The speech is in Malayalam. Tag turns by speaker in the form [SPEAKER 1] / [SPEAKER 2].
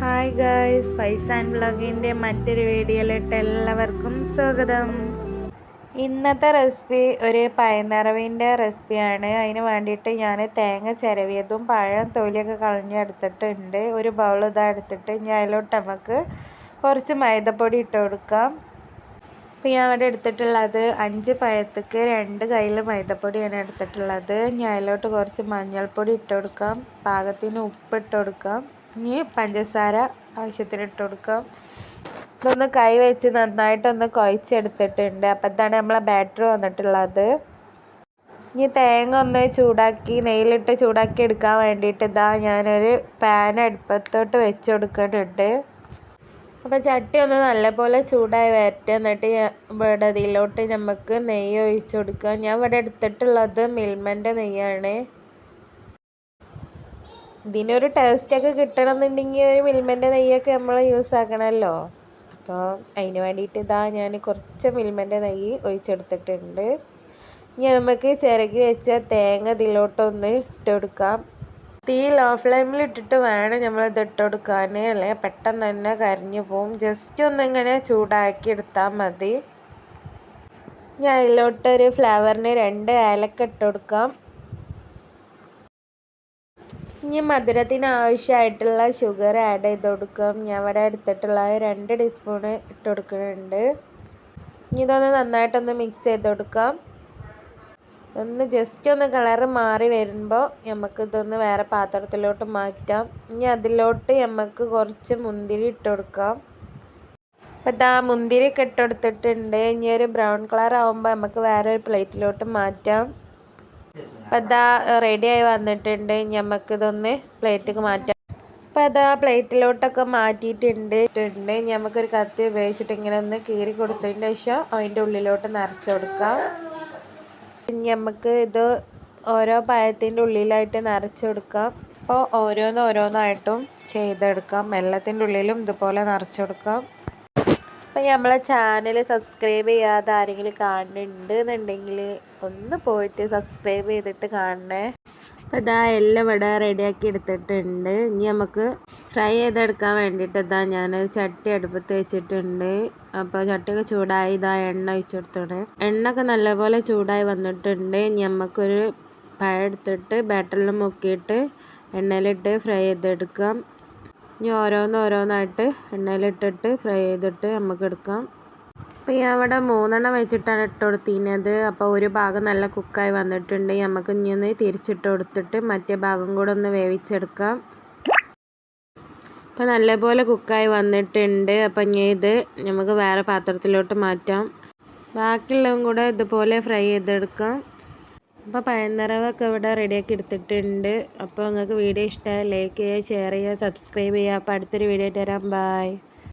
[SPEAKER 1] ഹായ് ഗായ്സ് ഫൈസ് ആൻഡ് വ്ളോഗിന്റെ മറ്റൊരു വീഡിയോയിലിട്ട് എല്ലാവർക്കും സ്വാഗതം. ഇന്നത്തെ റെസിപ്പി ഒരു പയനിറവിന്റെ റെസിപ്പിയാണ് അതിന് വേണ്ടിയിട്ട് ഞാൻ തേങ്ങ ചിരവിയതും പഴം തൊലിയൊക്കെ കളഞ്ഞെടുത്തിട്ടുണ്ട്. ഒരു ബൗൾ ഇതാ എടുത്തിട്ട് ഞാൻ അതിലോട്ട് നമുക്ക് കുറച്ച് മൈദപ്പൊടി ഇട്ട് കൊടുക്കാം. ഇപ്പോൾ ഞാൻ അവിടെ എടുത്തിട്ടുള്ളത് അഞ്ച് പഴത്തേക്ക് രണ്ട് കയ്യിൽ മൈദപ്പൊടിയാണ് എടുത്തിട്ടുള്ളത്. ഞാൻ അതിലോട്ട് കുറച്ച് മഞ്ഞൾപ്പൊടി ഇട്ട് കൊടുക്കാം. പാകത്തിന് ഉപ്പ് ഇട്ട് കൊടുക്കാം. ഇനി പഞ്ചസാര ആവശ്യത്തിന് ഇട്ട് കൊടുക്കാം. ഇതൊന്ന് കൈ വെച്ച് നന്നായിട്ടൊന്ന് കുഴച്ചെടുത്തിട്ടുണ്ട്. അപ്പം ഇതാണ് നമ്മളെ ബാറ്റർ വന്നിട്ടുള്ളത്. ഇനി തേങ്ങ ഒന്ന് ചൂടാക്കി നെയ്യിലിട്ട് ചൂടാക്കി എടുക്കാൻ വേണ്ടിയിട്ട് ഇതാ ഞാനൊരു പാൻ അടുപ്പത്തോട്ട് വെച്ച് കൊടുക്കുന്നുണ്ട്. അപ്പോൾ ചട്ടി ഒന്ന് നല്ലപോലെ ചൂടായി വരട്ടെ. എന്നിട്ട് ഇവിടെ ഇതിലോട്ട് നമുക്ക് നെയ്യ് ഒഴിച്ചു കൊടുക്കാം. ഞാൻ ഇവിടെ എടുത്തിട്ടുള്ളത് മിൽമന്റെ നെയ്യാണ്. ഇതിനൊരു ടേസ്റ്റൊക്കെ കിട്ടണം എന്നുണ്ടെങ്കിൽ ഒരു മിൽമന്റെ നെയ്യൊക്കെ നമ്മൾ യൂസ് ആക്കണമല്ലോ. അപ്പോൾ അതിന് വേണ്ടിയിട്ട് ഇതാ ഞാൻ കുറച്ച് മിൽമന്റെ നെയ്യ് ഒഴിച്ചെടുത്തിട്ടുണ്ട്. ഇനി നമുക്ക് ചിരകി വെച്ച തേങ്ങ ഇതിലോട്ടൊന്ന് ഇട്ട് കൊടുക്കാം. തീ ലോ ഫ്ലെയിമിൽ ഇട്ടിട്ട് വേണം നമ്മൾ ഇത് ഇട്ട് കൊടുക്കാൻ അല്ലെ? പെട്ടെന്ന് തന്നെ കരിഞ്ഞു പോവും. ജസ്റ്റ് ഒന്നിങ്ങനെ ചൂടാക്കി എടുത്താൽ മതി. ഞാൻ അതിലോട്ടൊരു ഫ്ലേവറിന് രണ്ട് ഏലക്ക ഇട്ട് കൊടുക്കാം. ഇനി മധുരത്തിന് ആവശ്യമായിട്ടുള്ള ഷുഗർ ആഡ് ചെയ്ത് കൊടുക്കാം. ഞാൻ ഇവിടെ എടുത്തിട്ടുള്ള രണ്ട് ടീസ്പൂണ് ഇട്ട് കൊടുക്കുന്നുണ്ട്. ഇനി ഇതൊന്ന് നന്നായിട്ടൊന്ന് മിക്സ് ചെയ്ത് കൊടുക്കാം. ഒന്ന് ജസ്റ്റ് ഒന്ന് കളറ് മാറി വരുമ്പോൾ നമുക്ക് ഇതൊന്ന് വേറെ പാത്രത്തിലോട്ട് മാറ്റാം. ഇനി അതിലോട്ട് നമുക്ക് കുറച്ച് മുന്തിരി ഇട്ട് കൊടുക്കാം. അപ്പം ഇതാ മുന്തിരി ഒക്കെ ഇനി ഒരു ബ്രൗൺ കളർ ആകുമ്പോൾ നമുക്ക് വേറെ ഒരു പ്ലേറ്റിലോട്ട് മാറ്റാം. അപ്പോൾ ഇതാ റെഡിയായി വന്നിട്ടുണ്ട്. ഞമ്മക്കിതൊന്ന് പ്ലേറ്റിലേക്ക് മാറ്റാം. അപ്പോൾ അതാ പ്ലേറ്റിലോട്ടൊക്കെ മാറ്റിയിട്ടുണ്ട്. ഞമ്മക്കൊരു കത്തി ഉപയോഗിച്ചിട്ട് ഇങ്ങനെ ഒന്ന് കീറി കൊടുത്തതിന് ശേഷം അതിന്റെ ഉള്ളിലോട്ട് നിറച്ച് കൊടുക്കാം. നമുക്ക് ഇത് ഓരോ പഴത്തിന്റെ ഉള്ളിലായിട്ട് നിറച്ച് കൊടുക്കാം. അപ്പോൾ ഓരോന്ന് ഓരോന്നായിട്ടും ചെയ്തെടുക്കാം. എല്ലാത്തിന്റെ ഉള്ളിലും ഇതുപോലെ നിറച്ച് കൊടുക്കാം. അപ്പോൾ നമ്മളെ ചാനൽ സബ്സ്ക്രൈബ് ചെയ്യാതെ ആരെങ്കിലും കാണുന്നുണ്ട് എന്നുണ്ടെങ്കിൽ ഒന്ന് പോയിട്ട് സബ്സ്ക്രൈബ് ചെയ്തിട്ട് കാണണേ. അപ്പോൾ ഇതാ എല്ലാം ഇവിടെ റെഡിയാക്കി എടുത്തിട്ടുണ്ട്. ഇനി നമുക്ക് ഫ്രൈ ചെയ്തെടുക്കാൻ വേണ്ടിയിട്ട് ഇതാ ഞാനൊരു ചട്ടി അടുപ്പത്ത് വെച്ചിട്ടുണ്ട്. അപ്പോൾ ചട്ടിയൊക്കെ ചൂടായി ഇതാ എണ്ണ ഒഴിച്ചു കൊടുത്തോടെ എണ്ണയൊക്കെ നല്ലപോലെ ചൂടായി വന്നിട്ടുണ്ട്. ഇനി നമുക്കൊരു പഴം എടുത്തിട്ട് ബാറ്ററിൽ മുക്കിയിട്ട് എണ്ണയിലിട്ട് ഫ്രൈ ചെയ്തെടുക്കാം. ഇനി ഓരോന്ന് ഓരോന്നായിട്ട് എണ്ണയിലിട്ടിട്ട് ഫ്രൈ ചെയ്തിട്ട് നമുക്ക് എടുക്കാം. അപ്പോൾ ഞാൻ അവിടെ മൂന്നെണ്ണം വെച്ചിട്ടാണ് ഇട്ട് കൊടുത്തിരുന്നത് അപ്പോൾ ഒരു ഭാഗം നല്ല കുക്കായി വന്നിട്ടുണ്ട്. നമുക്ക് ഇനി ഒന്ന് തിരിച്ചിട്ട് കൊടുത്തിട്ട് മറ്റേ ഭാഗം കൂടെ ഒന്ന് വേവിച്ചെടുക്കാം. അപ്പോൾ നല്ലപോലെ കുക്കായി വന്നിട്ടുണ്ട്. അപ്പം ഇനി ഇത് നമുക്ക് വേറെ പാത്രത്തിലോട്ട് മാറ്റാം. ബാക്കിയുള്ളതും കൂടെ ഇതുപോലെ ഫ്രൈ ചെയ്തെടുക്കാം. അപ്പോൾ പഴനിറവൊക്കെ ഇവിടെ റെഡിയാക്കി എടുത്തിട്ടുണ്ട്. അപ്പോൾ നിങ്ങൾക്ക് വീഡിയോ ഇഷ്ടമായാൽ ലൈക്ക് ചെയ്യുക ഷെയർ ചെയ്യുക സബ്സ്ക്രൈബ് ചെയ്യുക. അപ്പോൾ അടുത്തൊരു വീഡിയോ തരാം ബായ്